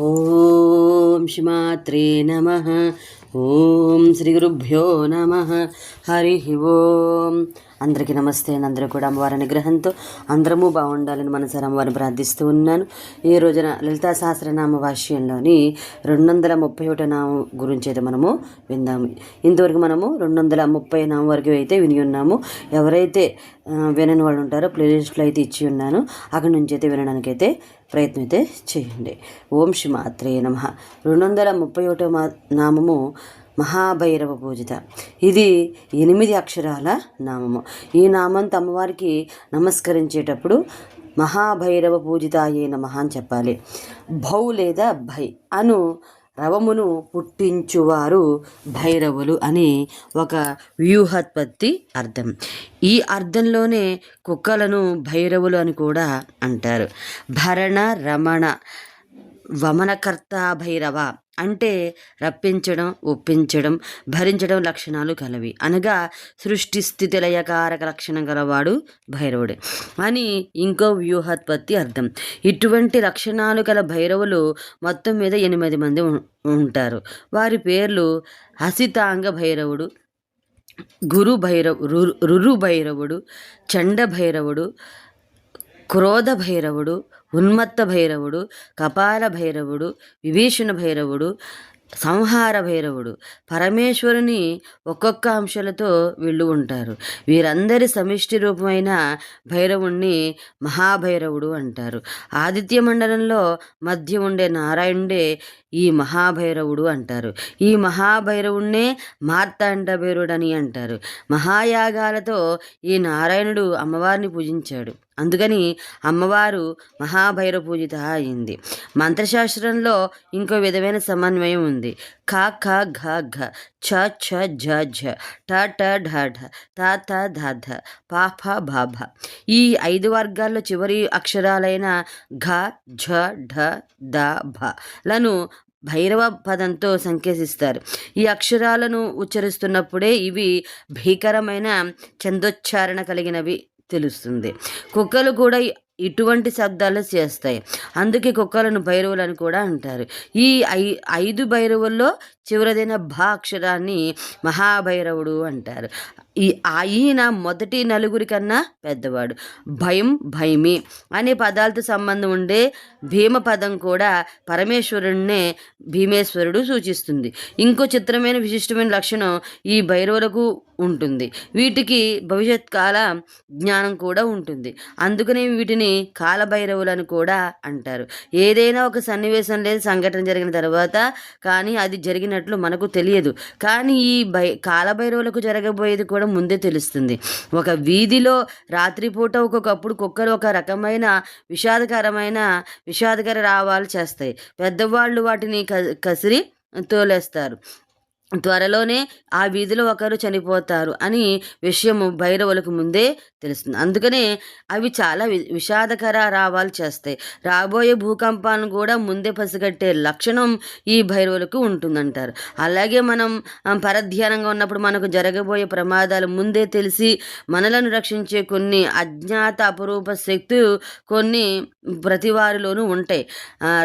ఓం శ్రీమాత్రే నమ. ఓం శ్రీ గురుభ్యో నమ. హరి ఓం. అందరికీ నమస్తే. అండి అందరూ కూడా అమ్మవారి అనుగ్రహంతో అందరము బాగుండాలని మనసారి అమ్మవారిని ప్రార్థిస్తూ ఉన్నాను. ఈ రోజున లలితా సహస్రనామ భాష్యంలోని రెండు వందల ముప్పై ఒకటో నామం గురించి అయితే మనము విందాము. ఇంతవరకు మనము రెండు వందల ముప్పై నామం వరకు అయితే విని ఉన్నాము. ఎవరైతే వినని వాళ్ళు ఉంటారో ప్లేలిస్ట్లో అయితే ఇచ్చి ఉన్నాను. అక్కడి నుంచి అయితే వినడానికి అయితే ప్రయత్నం అయితే చేయండి. ఓం శ్రీ మాత్రే నమ. రెండు వందల ముప్పై ఒకటో మా నామము మహాభైరవ పూజిత. ఇది ఎనిమిది అక్షరాల నామము. ఈ నామంతో అమ్మవారికి నమస్కరించేటప్పుడు మహాభైరవ పూజిత పూజితాయే నమః అని చెప్పాలి. భౌ లేదా భై అను రవమును పుట్టించువారు భైరవులు అని ఒక వ్యూహోత్పత్తి అర్థం. ఈ అర్థంలోనే కుక్కలను భైరవులు అని కూడా అంటారు. భరణ రమణ వమనకర్త భైరవ అంటే రప్పించడం ఒప్పించడం భరించడం లక్షణాలు కలవి. అనగా సృష్టి స్థితి లయకారక లక్షణం గలవాడు భైరవుడే. అని ఇంకో వ్యూహోత్పత్తి అర్థం. ఇటువంటి లక్షణాలు గల భైరవులు మొత్తం మీద ఎనిమిది మంది ఉం- ఉంటారు. వారి పేర్లు హసితాంగ భైరవుడు గురు భైరవు రు- రురు భైరవుడు చండ భైరవుడు క్రోధ భైరవుడు ఉన్మత్త భైరవుడు కపాల భైరవుడు విభీషణ భైరవుడు సంహార భైరవుడు. పరమేశ్వరుని ఒక్కొక్క అంశాలతో వీళ్ళు ఉంటారు. వీరందరి సమిష్టి రూపమైన భైరవుణ్ణి మహాభైరవుడు అంటారు. ఆదిత్య మండలంలో మధ్య ఉండే నారాయణుడే ఈ మహాభైరవుడు అంటారు. ఈ మహాభైరవుణ్ణే మార్తాండ భైరవుడు అని అంటారు. మహాయాగాలతో ఈ నారాయణుడు అమ్మవారిని పూజించాడు. అందుకని అమ్మవారు మహాభైర పూజిత అయింది. మంత్రశాస్త్రంలో ఇంకో విధమైన సమన్వయం ఉంది. ఖ ఖ ఘ ఘ ఛ ఛ ఝ ఝ ట ట ఢ ఢ త త ధ ధ ప ఫ భ భ. ఈ ఐదు వర్గాల్లో చివరి అక్షరాలైన ఘ ఝ ఢ ద భ లను భైరవ పదంతో సంకేతిస్తారు ఈ అక్షరాలను ఉచ్చరిస్తున్నప్పుడే ఇవి భీకరమైన చందోచ్చారణ కలిగినవి. తెలుస్తుంది. కుక్కలు కూడా ఇటువంటి శబ్దాలు చేస్తాయి. అందుకే కుక్కలను భైరవులని కూడా అంటారు. ఈ ఐ ఐదు భైరవుల్లో చివరిదైన భా అక్షరాన్ని మహాభైరవుడు అంటారు. ఈ ఆయన మొదటి నలుగురి కన్నా పెద్దవాడు. భయం భయమి అనే పదాలతో సంబంధం ఉండే భీమ పదం కూడా పరమేశ్వరుణ్ణే భీమేశ్వరుడు సూచిస్తుంది. ఇంకో చిత్రమైన విశిష్టమైన లక్షణం ఈ భైరవులకు ఉంటుంది. వీటికి భవిష్యత్ కాల జ్ఞానం కూడా ఉంటుంది. అందుకనే వీటిని కాలభైరవులను కూడా అంటారు. ఏదైనా ఒక సన్నివేశం లేదు సంఘటన జరిగిన తర్వాత కానీ అది జరిగిన జరిగినట్లు మనకు తెలియదు. కానీ ఈ భై కాలభైరవులకు జరగబోయేది కూడా ముందే తెలుస్తుంది. ఒక వీధిలో రాత్రిపూట ఒక్కొక్కప్పుడు కుక్కలు ఒక రకమైన విషాదకరమైన విషాదకర రావాలు చేస్తాయి. పెద్దవాళ్ళు వాటిని కసిరి తోలేస్తారు. త్వరలోనే ఆ వీధిలో ఒకరు చనిపోతారు అని విషయము భైరవులకు ముందే తెలుస్తుంది. అందుకనే అవి చాలా వి విషాదకర రావాలు చేస్తాయి. రాబోయే భూకంపాలను కూడా ముందే పసిగట్టే లక్షణం ఈ భైరవులకు ఉంటుందంటారు. అలాగే మనం పరధ్యానంగా ఉన్నప్పుడు మనకు జరగబోయే ప్రమాదాలు ముందే తెలిసి మనలను రక్షించే కొన్ని అజ్ఞాత అపరూప శక్తులు కొన్ని ప్రతి వారిలోనూ ఉంటాయి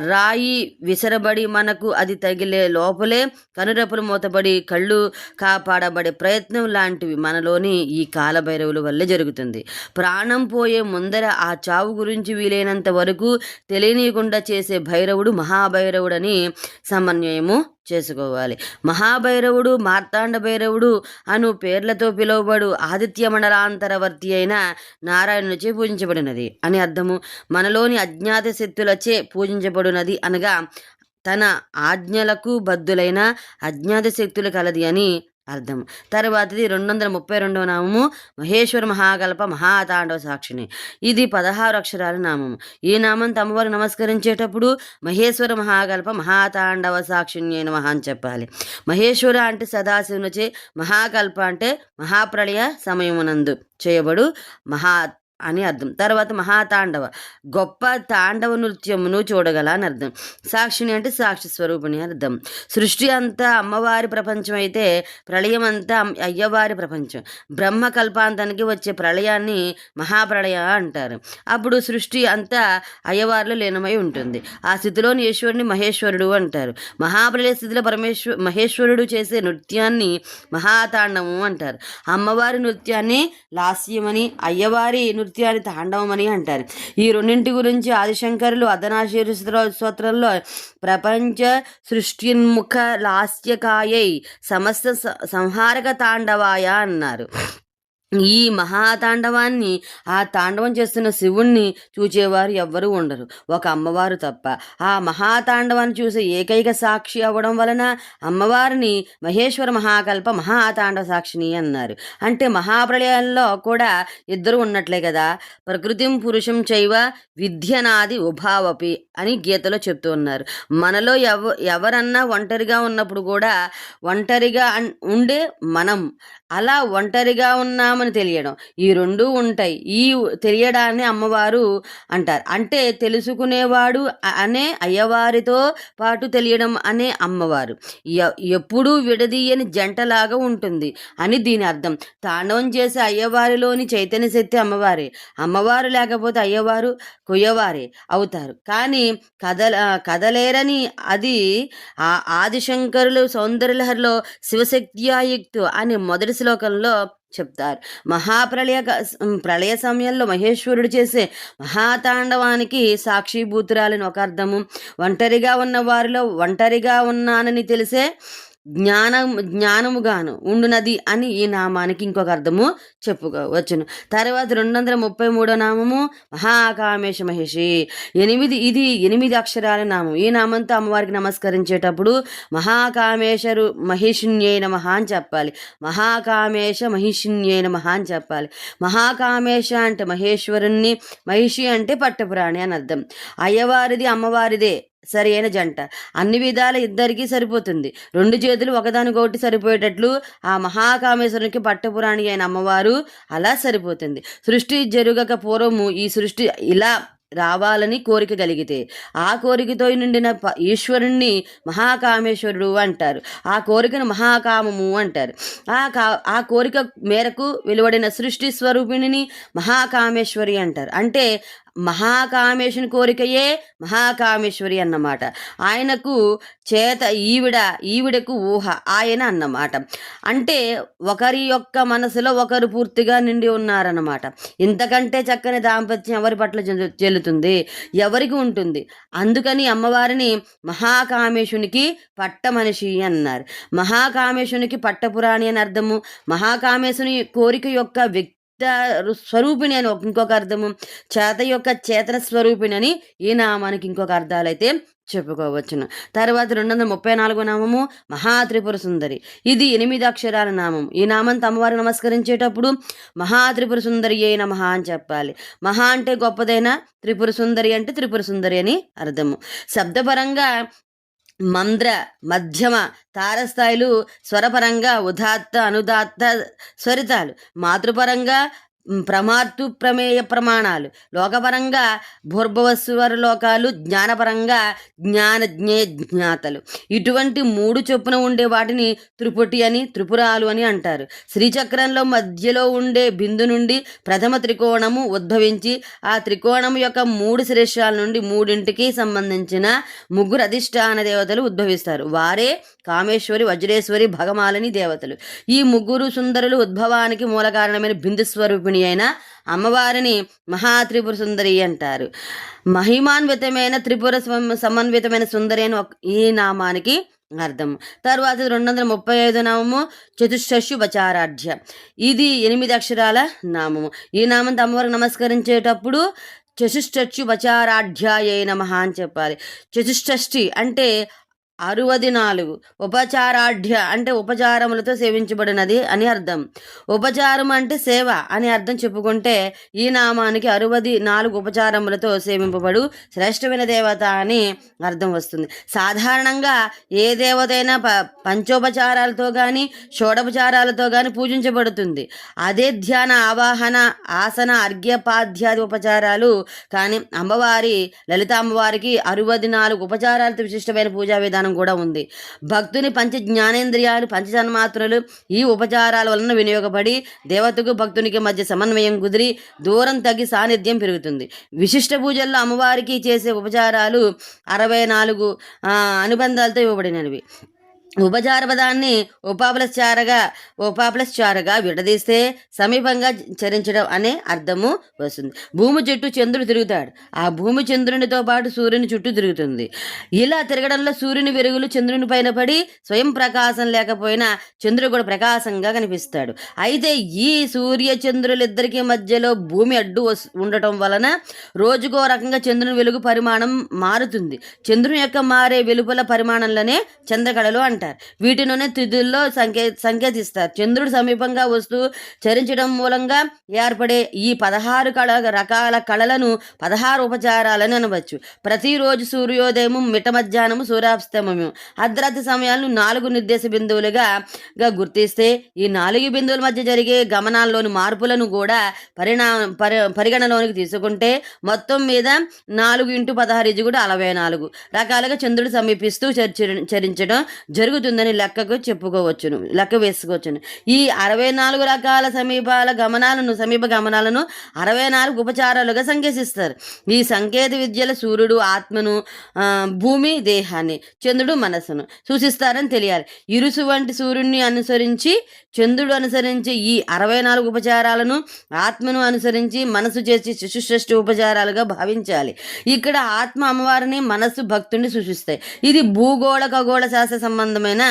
రాయి విసరబడి మనకు అది తగిలే లోపలే కనురెప్పలు మూతబడి కళ్ళు కాపాడబడే ప్రయత్నం లాంటివి మనలోని ఈ కాలభైరవుల వల్లే జరుగుతుంది. ప్రాణం పోయే ముందర ఆ చావు గురించి వీలైనంత వరకు తెలియనీయకుండా చేసే భైరవుడు మహాభైరవుడని సమన్వయము చేసుకోవాలి. మహాభైరవుడు మార్తాండ భైరవుడు అను పేర్లతో పిలువబడు ఆదిత్య మండలాంతరవర్తి అయిన నారాయణునిచే పూజించబడినది. అని అర్థము మనలోని అజ్ఞాత శక్తులచే పూజించబడినది అనగా తన ఆజ్ఞలకు బద్దులైన అజ్ఞాత శక్తులు కలది అని అర్థం. తర్వాతది రెండు వందల ముప్పై రెండవ నామము మహేశ్వర మహాకల్ప మహాతాండవ సాక్షిని. ఇది పదహారు అక్షరాల నామము. ఈ నామం తమవారు నమస్కరించేటప్పుడు మహేశ్వర మహాకల్ప మహాతాండవ సాక్షిని నమః అని చెప్పాలి. మహేశ్వర అంటే సదాశివునిచే మహాకల్ప అంటే మహాప్రళయ సమయమునందు చేయబడు మహా అని అర్థం. తర్వాత మహాతాండవ. గొప్ప తాండవ నృత్యమును చూడగల అని అర్థం. సాక్షిని అంటే సాక్షి స్వరూపిణి అని అర్థం. సృష్టి అంతా అమ్మవారి ప్రపంచం అయితే ప్రళయం అంతా అయ్యవారి ప్రపంచం. బ్రహ్మ కల్పాంతానికి వచ్చే ప్రళయాన్ని మహాప్రళయ అంటారు. అప్పుడు సృష్టి అంతా అయ్యవారిలో లీనమై ఉంటుంది. ఆ స్థితిలోని ఈశ్వరుని మహేశ్వరుడు అంటారు. మహాప్రళయ స్థితిలో పరమేశ్వర మహేశ్వరుడు చేసే నృత్యాన్ని మహాతాండవం అంటారు. అమ్మవారి నృత్యాన్ని లాస్యమని అయ్యవారి నృత్యాన్ని తాండవమని అంటారు. ఈ రెండింటి గురించి ఆదిశంకరులు అదనాశీరు స్తోత్రంలో ప్రపంచ సృష్టిన్ముఖ లాస్యకాయై సమస్త స- సంహారక తాండవాయ అన్నారు. ఈ మహాతాండవాన్ని ఆ తాండవం చేస్తున్న శివుణ్ణి చూచేవారు ఎవ్వరూ ఉండరు. ఒక అమ్మవారు తప్ప. ఆ మహాతాండవాన్ని చూసే ఏకైక సాక్షి అవ్వడం వలన అమ్మవారిని మహేశ్వర మహాకల్ప మహాతాండవ సాక్షిని అన్నారు. అంటే మహాప్రళయంలో కూడా ఇద్దరు ఉన్నట్లే కదా. ప్రకృతిం పురుషం చైవ విద్యనాది ఉభావపి అని గీతలో చెప్తూ ఉన్నారు. మనలో ఎవ ఎవరన్నా ఒంటరిగా ఉన్నప్పుడు కూడా ఒంటరిగా అన్- ఉండే మనం. అలా ఒంటరిగా ఉన్నామని తెలియడం. ఈ రెండు ఉంటాయి. ఈ తెలియడాన్ని అమ్మవారు అంటారు. అంటే తెలుసుకునేవాడు అనే అయ్యవారితో పాటు తెలియడం అనే అమ్మవారు. ఎ- ఎప్పుడూ విడదీయని జంటలాగా ఉంటుంది అని దీని అర్థం. తాండవం చేసే అయ్యవారిలోని చైతన్య శక్తి అమ్మవారే. అమ్మవారు లేకపోతే అయ్యవారు కొయ్యవారే అవుతారు. కానీ కదల కదలేరని అది ఆ ఆదిశంకరులు సౌందర్యలహరిలో శివశక్తియాయుక్తు అని మొదటి శ్లోకంలో చెప్తారు. మహాప్రళయ ప్రళయ సమయంలో మహేశ్వరుడు చేసే మహాతాండవానికి సాక్షిభూతురాలని ఒక అర్థము. ఒంటరిగా ఉన్న వారిలో ఒంటరిగా ఉన్నానని తెలిసే జ్ఞానం జ్ఞానముగాను ఉండునది అని ఈ నామానికి ఇంకొక అర్థము చెప్పుకోవచ్చును. తర్వాత రెండు వందల ముప్పై మూడో నామము మహాకామేశ మహిషి. ఎనిమిది ఇది ఎనిమిది అక్షరాల నామం. ఈ నామంతో అమ్మవారికి నమస్కరించేటప్పుడు మహాకామేశరు మహిషిన్యే నమః అని చెప్పాలి. మహాకామేశ మహిషిణ్యైన నమః అని చెప్పాలి. మహాకామేశ అంటే మహేశ్వరుణ్ణి మహిషి అంటే పట్టపురాణి అని అర్థం. అయ్యవారిది అమ్మవారిదే. సరి అయిన జంట. అన్ని విధాల ఇద్దరికీ సరిపోతుంది. రెండు చేతులు ఒకదానికొకటి సరిపోయేటట్లు ఆ మహాకామేశ్వరునికి పట్టపురాణి అయిన అమ్మవారు అలా సరిపోతుంది. సృష్టి జరుగక పూర్వము ఈ సృష్టి ఇలా రావాలని కోరిక కలిగితే ఆ కోరికతో నిండిన ప- ఈశ్వరుణ్ణి మహాకామేశ్వరుడు అంటారు. ఆ కోరికను మహాకామము అంటారు. ఆ కా ఆ కోరిక మేరకు వెలువడిన సృష్టి స్వరూపిణిని మహాకామేశ్వరి అంటారు. అంటే మహాకామేశుని కోరికయే మహాకామేశ్వరి అన్నమాట. ఆయనకు చేత ఈవిడ ఈవిడకు ఊహ ఆయన అన్నమాట. అంటే ఒకరి యొక్క మనసులో ఒకరు పూర్తిగా నిండి ఉన్నారన్నమాట. ఇంతకంటే చక్కని దాంపత్యం ఎవరి పట్ల చెల్లుతుంది ఎవరికి ఉంటుంది? అందుకని అమ్మవారిని మహాకామేశునికి పట్ట మనిషి అన్నారు. మహాకామేశునికి పట్టపురాణి అని అర్థము? మహాకామేశుని కోరిక యొక్క వ్యక్తి స్వరూపిణి అని ఇంకొక అర్థము. చేత యొక్క చేతన స్వరూపిణి అని ఈ నామానికి ఇంకొక అర్థాలైతే చెప్పుకోవచ్చును. తర్వాత రెండు వందల ముప్పై నాలుగో నామము మహాత్రిపుర సుందరి. ఇది ఎనిమిది అక్షరాల నామం. ఈ నామంతో అమ్మవారు నమస్కరించేటప్పుడు మహాత్రిపుర సుందరి అయిన మహా అని చెప్పాలి. మహా అంటే గొప్పదైన త్రిపుర సుందరి అంటే త్రిపుర సుందరి అని అర్థము. శబ్దపరంగా మంద్ర మధ్యమ తారస్థాయిలు స్వరపరంగా ఉదాత్త అనుదాత్త స్వరితాలు. మాతృపరంగా ప్రమార్తు ప్రమేయ ప్రమాణాలు. లోకపరంగా భూర్భవస్వర లోకాలు జ్ఞానపరంగా జ్ఞాన జ్ఞే జ్ఞాతలు. ఇటువంటి మూడు చొప్పున ఉండే వాటిని త్రిపుటి అని త్రిపురాలు అని అంటారు. శ్రీచక్రంలో మధ్యలో ఉండే బిందు నుండి ప్రథమ త్రికోణము ఉద్భవించి ఆ త్రికోణం యొక్క మూడు శిరస్యాల నుండి మూడింటికి సంబంధించిన ముగ్గురు అధిష్టాన దేవతలు ఉద్భవిస్తారు. వారే కామేశ్వరి వజ్రేశ్వరి భగమాలని దేవతలు. ఈ ముగ్గురు సుందరులు ఉద్భవానికి మూల కారణమైన బిందు స్వరూపిణి అయిన అమ్మవారిని మహాత్రిపుర సుందరి అంటారు. మహిమాన్వితమైన త్రిపుర సమన్వితమైన సుందరి అని ఒక- ఈ నామానికి అర్థం. తర్వాత రెండు వందల ముప్పై ఐదు నామము చతుషు బచారాఢ్య ఇది ఎనిమిది అక్షరాల నామము. ఈ నామంతో అమ్మవారికి నమస్కరించేటప్పుడు చతుష్టచ్చు వచారాఢ్యాయ నమ అని చెప్పాలి. చతుష్టష్టి అంటే అరువది నాలుగు ఉపచారాఢ్య అంటే ఉపచారములతో సేవించబడినది అని అర్థం. ఉపచారం అంటే సేవ అని అర్థం చెప్పుకుంటే ఈ నామానికి అరువది నాలుగు ఉపచారములతో సేవింపబడు శ్రేష్టమైన దేవత అని అర్థం వస్తుంది. సాధారణంగా ఏ దేవతైనా ప పంచోపచారాలతో కానీ షోడోపచారాలతో కానీ పూజించబడుతుంది. అదే ధ్యాన ఆవాహన ఆసన అర్ఘ్యపాధ్యాది ఉపచారాలు కానీ అమ్మవారి లలిత అమ్మవారికి అరువది నాలుగు ఉపచారాలతో విశిష్టమైన పూజా విధానం కూడా ఉంది. భక్తుని పంచ జ్ఞానేంద్రియాలు పంచజన్మాత్రలు ఈ ఉపచారాల వలన వినియోగపడి దేవతకు భక్తునికి మధ్య సమన్వయం కుదిరి దూరం తగ్గి సాన్నిధ్యం పెరుగుతుంది. విశిష్ట పూజల్లో అమ్మవారికి చేసే ఉపచారాలు అరవై నాలుగు అనుబంధాలతో ఇవ్వబడినవి. ఉపచార పదాన్ని ఉపాప్లస్చారగా విడదీస్తే సమీపంగా చరించడం అనే అర్థము వస్తుంది. భూమి చుట్టూ చంద్రుడు తిరుగుతాడు. ఆ భూమి చంద్రునితో పాటు సూర్యుని చుట్టూ తిరుగుతుంది. ఇలా తిరగడంలో సూర్యుని వెలుగులు చంద్రుని పైన పడి స్వయం ప్రకాశం లేకపోయినా చంద్రుడు కూడా ప్రకాశంగా కనిపిస్తాడు. అయితే ఈ సూర్య చంద్రులిద్దరికీ మధ్యలో భూమి అడ్డు వస్- ఉండటం వలన రోజుకో రకంగా చంద్రుని వెలుగు పరిమాణం మారుతుంది. చంద్రుని యొక్క మారే వెలుపల పరిమాణంలోనే చంద్రకళలు అంటారు. వీటిలోనే తిథుల్లో సంకే సంకేతిస్తారు. చంద్రుడు సమీపంగా వస్తూ చరించడం మూలంగా ఏర్పడే ఈ పదహారు కళ రకాల కళలను పదహారు ఉపచారాలని అనవచ్చు. ప్రతిరోజు సూర్యోదయము మిట మధ్యాహ్నము సూర్యాస్తమము అర్ధరాత్రి సమయాలను నాలుగు నిర్దేశ బిందువులుగా గుర్తిస్తే ఈ నాలుగు బిందువుల మధ్య జరిగే గమనాల్లోని మార్పులను కూడా పరిణా పరి పరిగణలోనికి తీసుకుంటే మొత్తం మీద నాలుగు ఇంటూ పదహారు ఇది కూడా అరవై నాలుగు. రకాలుగా చంద్రుడు సమీపిస్తూ చర్చి- చరించడం జరుగుతుందని లెక్కకు చెప్పుకోవచ్చును లెక్క వేసుకోవచ్చును. ఈ అరవై నాలుగు రకాల సమీపాల గమనాలను సమీప గమనాలను అరవై నాలుగు ఉపచారాలుగా సంకేతిస్తారు ఈ సంకేత విద్యల సూర్యుడు ఆత్మను భూమి దేహాన్ని చంద్రుడు మనసును సూచిస్తారని తెలియాలి. ఇరుసు వంటి సూర్యుడిని అనుసరించి చంద్రుడు అనుసరించి ఈ అరవై నాలుగు ఉపచారాలను ఆత్మను అనుసరించి మనసు చేసి శిశుశ్రేష్ఠ ఉపచారాలుగా భావించాలి. ఇక్కడ ఆత్మ అమ్మవారిని మనస్సు భక్తుడిని సూచిస్తాయి. ఇది భూగోళ ఖగోళ శాస్త్ర సంబంధం సంబంధమైన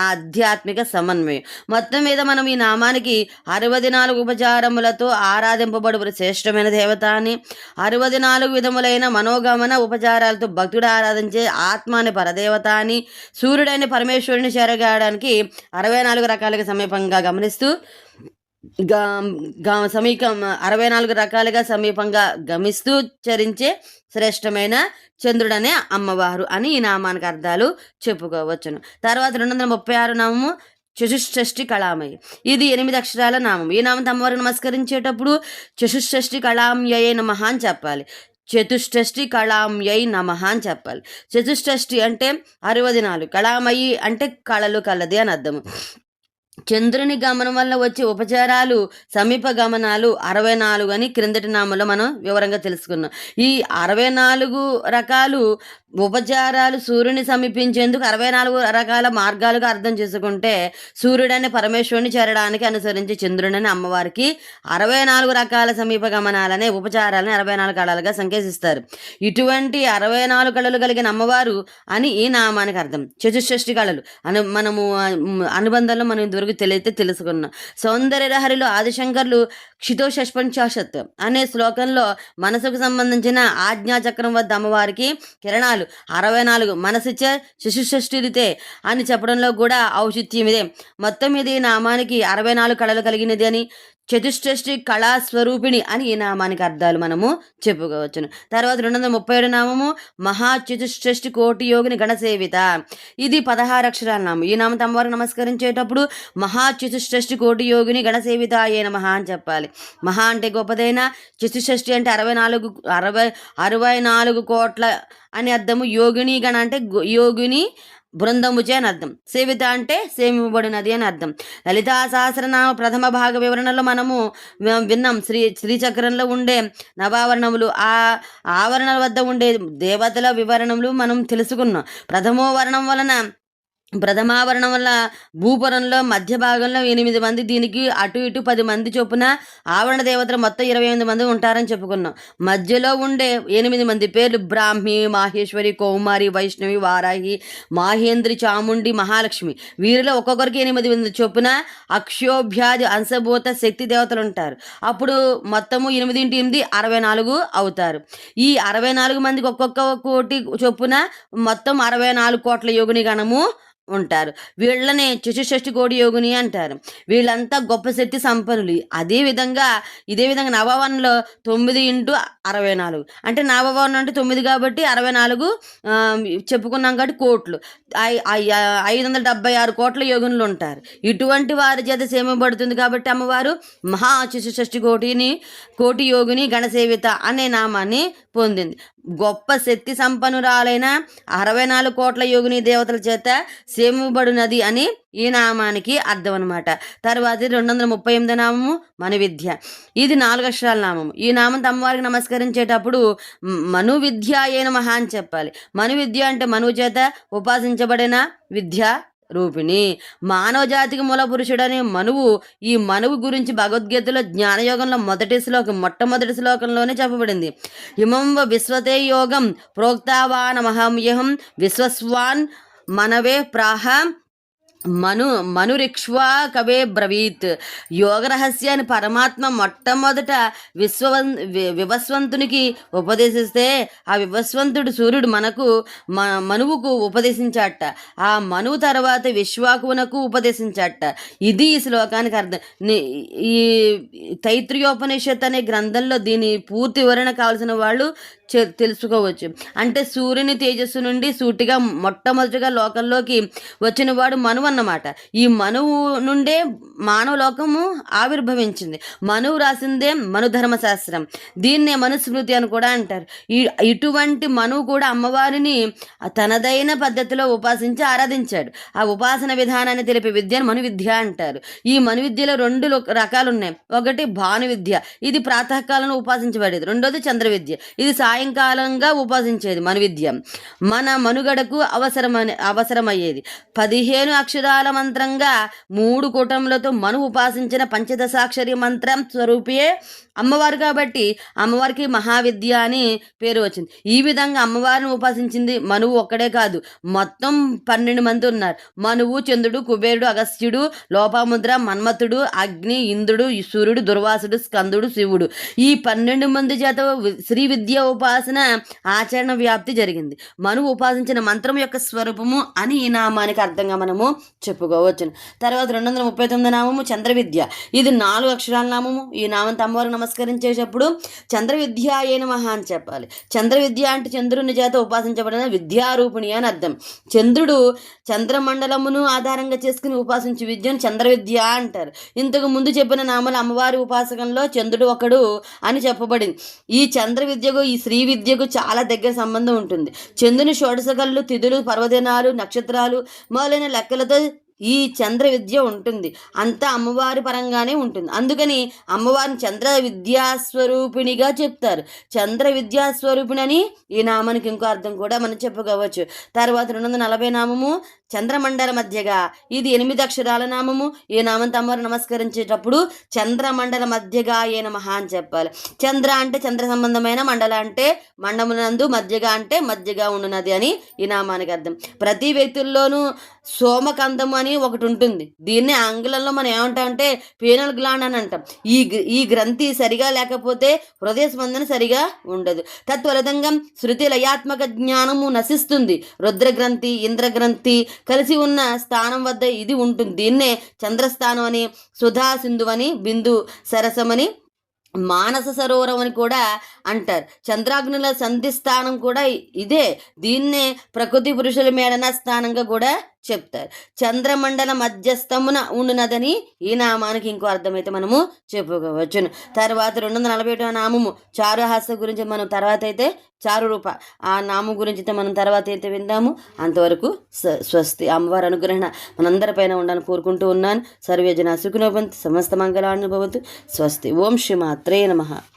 ఆధ్యాత్మిక సమన్వయం. మొత్తం మీద మనం ఈ నామానికి అరవది నాలుగు ఉపచారములతో ఆరాధింపబడు శ్రేష్టమైన దేవత అని అరవది నాలుగు విధములైన మనోగమన ఉపచారాలతో భక్తుడు ఆరాధించే ఆత్మ అనే పరదేవత అని సూర్యుడైన పరమేశ్వరుని చేరగాడానికి అరవై నాలుగు రకాలుగా సమీపంగా గమనిస్తూ గ సమీపం అరవై నాలుగు రకాలుగా సమీపంగా గమిస్తూ చరించే శ్రేష్టమైన చంద్రుడనే అమ్మవారు అని ఈ నామానికి అర్థాలు చెప్పుకోవచ్చును. తర్వాత రెండు వందల ముప్పై ఆరు నామము చతుష్షష్ఠి కళామయి. ఇది ఎనిమిది అక్షరాల నామం ఈ నామం అమ్మవారికి నమస్కరించేటప్పుడు చతుష్షష్ఠి కళాంయయ నమః అని చెప్పాలి. చతుష్షష్ఠి కళాంయై నమః అని చెప్పాలి. చతుష్షష్ఠి అంటే అరవది నాలుగు. కళామయి అంటే కళలు కలది అని అర్థము. చంద్రుని గమనం వల్ల వచ్చే ఉపచారాలు సమీప గమనాలు అరవై నాలుగు అని క్రిందటి నామలో మనం వివరంగా తెలుసుకున్నాం. ఈ అరవై నాలుగు రకాలు ఉపచారాలు సూర్యుని సమీపించేందుకు అరవై నాలుగు రకాల మార్గాలుగా అర్థం చేసుకుంటే సూర్యుడని పరమేశ్వరుని చేరడానికి అనుసరించి చంద్రుడని అమ్మవారికి అరవై నాలుగు రకాల సమీప గమనాలనే ఉపచారాలని అరవై నాలుగు కళలుగా సంకేతిస్తారు ఇటువంటి అరవై నాలుగు కళలు కలిగిన అమ్మవారు అని ఈ నామానికి అర్థం. చతుష్షష్టి కళలు. అను మనము అనుబంధంలో మనం ఇంతవరకు తెలియతే తెలుసుకున్నాం. సౌందర్యలహరిలో ఆదిశంకర్లు క్షితో షష్పంచాశత్ అనే శ్లోకంలో మనసుకు సంబంధించిన ఆజ్ఞాచక్రం వద్ద అమ్మవారికి కిరణాలు అరవై నాలుగు మనసిచ్చ శిశుషష్ఠిరితే అని చెప్పడంలో కూడా ఔచిత్యం ఇదే మొత్తం ఇది నామానికి అరవై నాలుగు కళలు కలిగినది అని చతుష్షష్ఠి కళా స్వరూపిణి అని ఈ నామానికి అర్థాలు మనము చెప్పుకోవచ్చును. తర్వాత రెండు వందల ముప్పై ఏడు నామము మహా కోటి యోగిని గణసేవిత. ఇది పదహారు అక్షరాల నామం. ఈ నామం అమ్మవారు నమస్కరించేటప్పుడు మహా కోటి యోగిని గణసేవిత అయ్యేన మహా అని చెప్పాలి. మహా అంటే గొప్పదైన చతుష్షష్ఠి అంటే అరవై నాలుగు అరవై అరవై నాలుగు కోట్ల అని అర్థము యోగిని గణ అంటే యోగిని బృందముచే అని అర్థం. సేవిత అంటే సేమింపబడినది అని అర్థం. లలితా సహస్రనామ ప్రథమ భాగ వివరణలో మనము విన్నాం. శ్రీ శ్రీచక్రంలో ఉండే నవావరణములు ఆ ఆవరణల వద్ద ఉండే దేవతల వివరణములు మనం తెలుసుకున్నాం. ప్రథమో వర్ణం వలన ప్రథమావరణం వల్ల భూపురంలో మధ్య భాగంలో ఎనిమిది మంది దీనికి అటు ఇటు పది మంది చొప్పున ఆవరణ దేవతలు మొత్తం ఇరవై ఎనిమిది మంది ఉంటారని చెప్పుకున్నాం. మధ్యలో ఉండే ఎనిమిది మంది పేర్లు బ్రాహ్మి మాహేశ్వరి కౌమారి వైష్ణవి వారాహి మాహేంద్రి చాముండి మహాలక్ష్మి. వీరిలో ఒక్కొక్కరికి ఎనిమిది మంది చొప్పున అక్షోభ్యాది అంశభూత శక్తి దేవతలు ఉంటారు. అప్పుడు మొత్తము ఎనిమిది ఇంటి ఎనిమిది అరవై నాలుగు అవుతారు. ఈ అరవై నాలుగు మందికి ఒక్కొక్క కోటి చొప్పున మొత్తం అరవై నాలుగు కోట్ల యోగిని గణము ఉంటారు. వీళ్ళని చతుషష్ఠి కోడి యోగిని అంటారు. వీళ్ళంతా గొప్ప శక్తి సంపన్నులు. అదే విధంగా ఇదే విధంగా నవవనంలో తొమ్మిది ఇంటూ అరవై నాలుగు అంటే నవవనం అంటే తొమ్మిది కాబట్టి అరవై నాలుగు చెప్పుకున్నాం కాబట్టి కోట్లు. ఐ- ఐ- ఐదు వందల డెబ్బై ఆరు కోట్ల యోగులు ఉంటారు. ఇటువంటి వారి చేత సేమబడుతుంది కాబట్టి అమ్మవారు మహా చతుషష్ఠి కోటిని కోటి యోగిని గణసేవిత అనే నామాన్ని పొందింది. గొప్ప శక్తి సంపన్నురాలైన అరవై నాలుగు కోట్ల యోగిని దేవతల చేత సేమబడునది అని ఈ నామానికి అర్థం అనమాట తర్వాత రెండు వందల ముప్పై ఎనిమిది నామము మన విద్య ఇది నాలుగు అక్షరాల నామము. ఈ నామం అమ్మవారికి నమస్కరించేటప్పుడు మను విద్య అయిన మహా అని చెప్పాలి. మను విద్య అంటే మనువు చేత ఉపాసించబడిన విద్య రూపిణి. మానవ జాతికి మూల పురుషుడనే మనువు. ఈ మనువు గురించి భగవద్గీతలో జ్ఞానయోగంలో మొదటి శ్లోకం మొట్టమొదటి శ్లోకంలోనే చెప్పబడింది. హిమంవ విశ్వతే యోగం ప్రోక్తావానమహంయహం విశ్వస్వాన్ మనవే ప్రాహ మను మనురిక్ష్వా కవే బ్రవీత్. యోగ రహస్యాన్ని పరమాత్మ మొట్టమొదట విశ్వవన్ వివస్వంతునికి ఉపదేశిస్తే ఆ వివస్వంతుడు సూర్యుడు మనకు మ మనువుకు ఉపదేశించాట. ఆ మనువు తర్వాత విశ్వాకునకు ఉపదేశించాట. ఇది ఈ శ్లోకానికి అర్థం. ఈ తైత్రియోపనిషత్ అనే గ్రంథంలో దీని పూర్తి వివరణ కావాల్సిన వాళ్ళు తెలుసుకోవచ్చు. అంటే సూర్యుని తేజస్సు నుండి సూటిగా మొట్టమొదటిగా లోకంలోకి వచ్చిన వాడు మనువు అన్నమాట. ఈ మనువు నుండే మానవ లోకము ఆవిర్భవించింది. మనువు రాసిందే మనుధర్మశాస్త్రం దీన్నే మనుస్మృతి అని కూడా అంటారు. ఈ ఇటువంటి మనువు కూడా అమ్మవారిని తనదైన పద్ధతిలో ఉపాసించి ఆరాధించాడు. ఆ ఉపాసన విధానాన్ని తెలిపే విద్యను మను విద్య అంటారు. ఈ మను విద్యలో రెండు రకాలు ఉన్నాయి ఒకటి భాను విద్య ఇది ప్రాతకాలంలో ఉపాసించబడేది. రెండోది చంద్ర విద్య ఇది సాయంకాలంగా ఉపాసించేది మన విద్య మన మనుగడకు అవసరమని అవసరమయ్యేది. పదిహేను అక్షరాల మంత్రంగా మూడు కూటములతో మను ఉపాసించిన పంచదశాక్షరి మంత్రం స్వరూపియే అమ్మవారు కాబట్టి అమ్మవారికి మహావిద్య అని పేరు వచ్చింది. ఈ విధంగా అమ్మవారిని ఉపాసించింది మనువు ఒక్కడే కాదు. మొత్తం పన్నెండు మంది ఉన్నారు. మనువు చంద్రుడు కుబేరుడు అగస్త్యుడు లోపాముద్ర మన్మథుడు అగ్ని ఇంద్రుడు సూర్యుడు దుర్వాసుడు స్కందుడు శివుడు. ఈ పన్నెండు మంది చేత శ్రీ విద్య ఉపాసన ఆచరణ వ్యాప్తి జరిగింది. మనువు ఉపాసించిన మంత్రం యొక్క స్వరూపము అని ఈ నామానికి అర్థంగా మనము చెప్పుకోవచ్చు తర్వాత రెండు వందల ముప్పై తొమ్మిది నామము చంద్ర విద్య ఇది నాలుగు అక్షరాల నామము. ఈ నామంతో అమ్మవారు నమస్కరించేటప్పుడు చంద్ర విద్య అయిన మహా అని చెప్పాలి. చంద్ర విద్య అంటే చంద్రుని చేత ఉపాసించబడిన విద్యారూపిణి అని అర్థం. చంద్రుడు చంద్రమండలమును ఆధారంగా చేసుకుని ఉపాసించే విద్యను చంద్ర విద్య అంటారు. ఇంతకు ముందు చెప్పిన నామలు అమ్మవారి ఉపాసకంలో చంద్రుడు ఒకడు అని చెప్పబడింది. ఈ చంద్ర విద్యకు ఈ శ్రీ విద్యకు చాలా దగ్గర సంబంధం ఉంటుంది. చంద్రుని షోడశకళ్ళు తిథులు పర్వదినాలు నక్షత్రాలు మొదలైన లెక్కలతో ఈ చంద్ర విద్య ఉంటుంది. అంతా అమ్మవారి పరంగానే ఉంటుంది. అందుకని అమ్మవారిని చంద్ర విద్యాస్వరూపిణిగా చెప్తారు. చంద్ర విద్యాస్వరూపిణి అని ఈ నామానికి ఇంకో అర్థం కూడా మనం చెప్పుకోవచ్చు. తర్వాత రెండు వందల నలభై నామము చంద్రమండల మధ్యగా ఇది ఎనిమిది అక్షరాల నామము. ఈ నామంతో అమ్మవారు నమస్కరించేటప్పుడు చంద్రమండల మధ్యగా అయిన మహా అని చెప్పాలి. చంద్ర అంటే చంద్ర సంబంధమైన మండల అంటే మండమునందు మధ్యగా అంటే మధ్యగా ఉండునది అని ఈ నామానికి అర్థం. ప్రతి వ్యక్తుల్లోనూ సోమకందము అని ఒకటి ఉంటుంది. దీన్ని ఆంగ్లంలో మనం ఏమంటామంటే పీనల్ గ్లాండ్ అని అంటాం. ఈ గ్ర- ఈ గ్రంథి సరిగా లేకపోతే హృదయ స్పందన సరిగా ఉండదు. తత్ఫలితంగా శృతి లయాత్మక జ్ఞానము నశిస్తుంది. రుద్రగ్రంథి ఇంద్రగ్రంథి కలిసి ఉన్న స్థానం వద్ద ఇది ఉంటుంది. దీన్నే చంద్రస్థానం అని సుధా సింధు అని బిందు సరసమని మానస సరోవరం అని కూడా అంటారు. చంద్రాగ్నుల సంధి స్థానం కూడా ఇదే. దీన్నే ప్రకృతి పురుషుల మేడన స్థానంగా కూడా చెప్తారు. చంద్రమండల మధ్యస్థమున ఉండునదని ఈ నామానికి ఇంకో అర్థమైతే మనము చెప్పుకోవచ్చును. తర్వాత రెండు వందల నలభై ఒకటో నామము చారుహాస గురించి మనం తర్వాత అయితే చారు రూప. ఆ నామం గురించి అయితే మనం తర్వాత అయితే విందాము. అంతవరకు స్వస్తి అమ్మవారి అనుగ్రహణ మనందరిపైన ఉండాలని కోరుకుంటూ ఉన్నాను. సర్వేజన సుఖినోభవంతు సమస్త మంగళాన్ని భవతు. స్వస్తి. ఓం శ్రీ మాత్రే నమః.